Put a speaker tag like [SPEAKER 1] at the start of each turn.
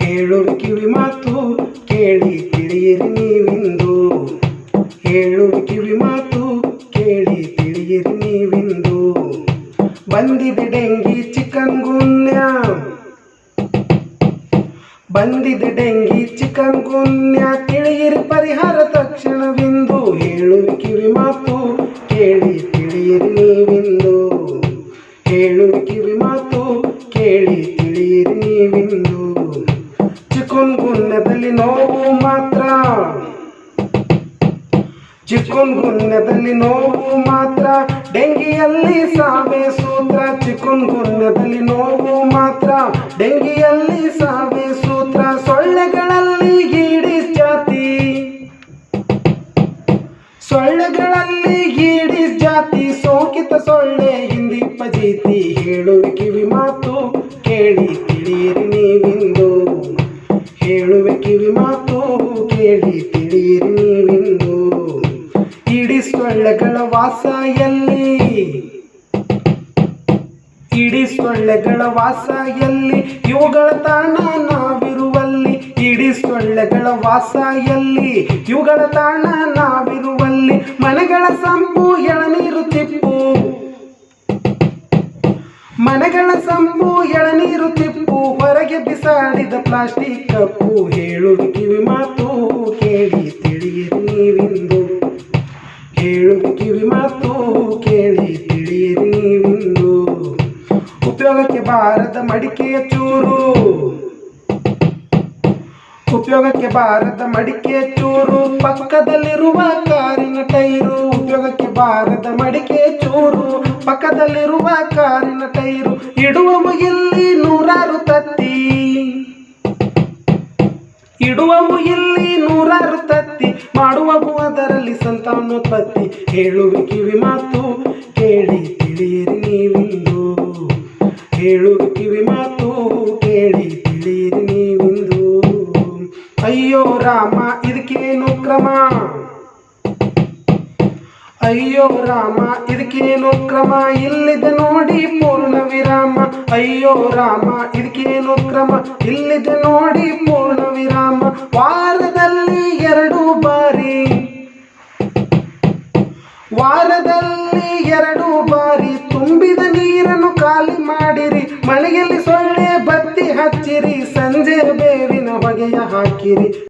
[SPEAKER 1] ಹೇಳುವ ಕಿವಿ ಮಾತು ಕೇಳಿ ತಿಳಿಯಿರಿ ನೀವಿಂದು ಹೇಳುವ ಕಿವಿ ಮಾತು ಕೇಳಿ ತಿಳಿಯಿರಿ ನೀವಿಂದು ಬಂದಿದೆ ಡೆಂಗಿ ಚಿಕನ್ ಗುನ್ಯ ಬಂದಿದೆ ಡೆಂಗಿ ಚಿಕನ್ ಗುನ್ಯ ತಿಳಿಯಿರಿ ಪರಿಹಾರ ತಕ್ಷಣವಿಂದು ಚಿಕನ್ ಗುನ್ಯದಲ್ಲಿ ನೋವು ಮಾತ್ರ. ಚಿಕನ್ ಗುನ್ಯದಲ್ಲಿ ನೋವು ಮಾತ್ರ. ಡೆಂಗಿಯಲ್ಲಿ ಸಾವೆ ಸೂತ್ರ. ಚಿಕ್ಕನ್ ಗುನ್ಯದಲ್ಲಿ ನೋವು ಮಾತ್ರ. ಡೆಂಗಿಯಲ್ಲಿ ಸಾವೆ ಸೂತ್ರ. ಸೊಳ್ಳೆಗಳಲ್ಲಿ ಗೀಡಿ ಜಾತಿ. ಸೊಳ್ಳೆಗಳಲ್ಲಿ ಗೀಡಿ ಜಾತಿ. ಸೋಂಕಿತ ಸೊಳ್ಳೆ ಹಿಂದಿಪ್ಪ ಜೀತಿ. ಹೇಳು ಕಿವಿ ಮಾತು ಕೇಳಿ. ಮಾತು ಕೇಳಿ ತಿಳಿಯಿರಿ ನೀವಿಂದು ಇಡೀ ಸೊಳ್ಳೆಗಳ ವಾಸ ಎಲ್ಲಿ ಇಡೀ ಸೊಳ್ಳೆಗಳ ವಾಸ ಎಲ್ಲಿ ಇವುಗಳ ತಾಣ ನಾವಿರುವಲ್ಲಿ. ಇಡೀ ಸೊಳ್ಳೆಗಳ ವಾಸ ಎಲ್ಲಿ ಇವುಗಳ ತಾಣ ನಾವಿರುವಲ್ಲಿ. ಮನೆಗಳ ಸಂಪು ಎಳನೀರು ತಿಪ್ಪು. ಮನೆಗಳ ಸಂಪು ಎಳನೀರು ತಿಪ್ಪು. ಬಿಸಾಡಿದ ಪ್ಲಾಸ್ಟಿಕ್ ಕಪ್ಪು ಹೇಳುವ ಕಿವಿ ಮಾತು ಕೇಳಿ ತಿಳಿಯಿರಿ ನೀವಿಂದು. ಹೇಳುವ ಕಿವಿ ಮಾತು ಕೇಳಿ ತಿಳಿಯಿರಿ ನೀವಿಂದು. ಉಪಯೋಗಕ್ಕೆ ಬಾರದ ಮಡಿಕೆಯ ಚೂರು. ಉಪಯೋಗಕ್ಕೆ ಬಾರದ ಮಡಿಕೆ ಚೂರು, ಪಕ್ಕದಲ್ಲಿರುವ ಕಾರಿನ ಟೈರು. ಉಪಯೋಗಕ್ಕೆ ಬಾರದ ಮಡಿಕೆ ಚೂರು, ಪಕ್ಕದಲ್ಲಿರುವ ಕಾರಿನ ಟೈರು. ಇಡುವ ಇಲ್ಲಿ ಇಡುವವು ಇಲ್ಲಿ ನೂರಾರು ತತ್ತಿ, ಮಾಡುವವು ಅದರಲ್ಲಿ ಸಂತಾನೋತ್ಪತ್ತಿ ಹೇಳುವ ಕಿವಿ ಮಾತು, ಕೇಳಿ ತಿಳಿಯಿರಿ ನೀವಿಂದು. ಹೇಳುವ ಕಿವಿ ಮಾತು, ಕೇಳಿ ತಿಳಿಯಿರಿ ನೀವಿಂದು. ಅಯ್ಯೋ ರಾಮ, ಇದಕ್ಕೇನು ಕ್ರಮ? ಅಯ್ಯೋ ರಾಮ, ಇದಕ್ಕೇನು ಕ್ರಮ? ಇಲ್ಲಿದ ನೋಡಿ ಪೂರ್ಣ ವಿರಾಮ. ಅಯ್ಯೋ ರಾಮ, ಇದಕ್ಕೇನು ಕ್ರಮ? ಇಲ್ಲಿದ ನೋಡಿ ಪೂರ್ಣ ವಿರಾಮ. ವಾರದಲ್ಲಿ ಎರಡು ಬಾರಿ ತುಂಬಿದ ನೀರನ್ನು ಖಾಲಿ ಮಾಡಿರಿ. ಮಳೆಯಲ್ಲಿ ಸೊಳ್ಳೆ ಬತ್ತಿ ಹಚ್ಚಿರಿ. ಸಂಜೆ ಬೇವಿನ ಹೊಗೆಯ ಹಾಕಿರಿ.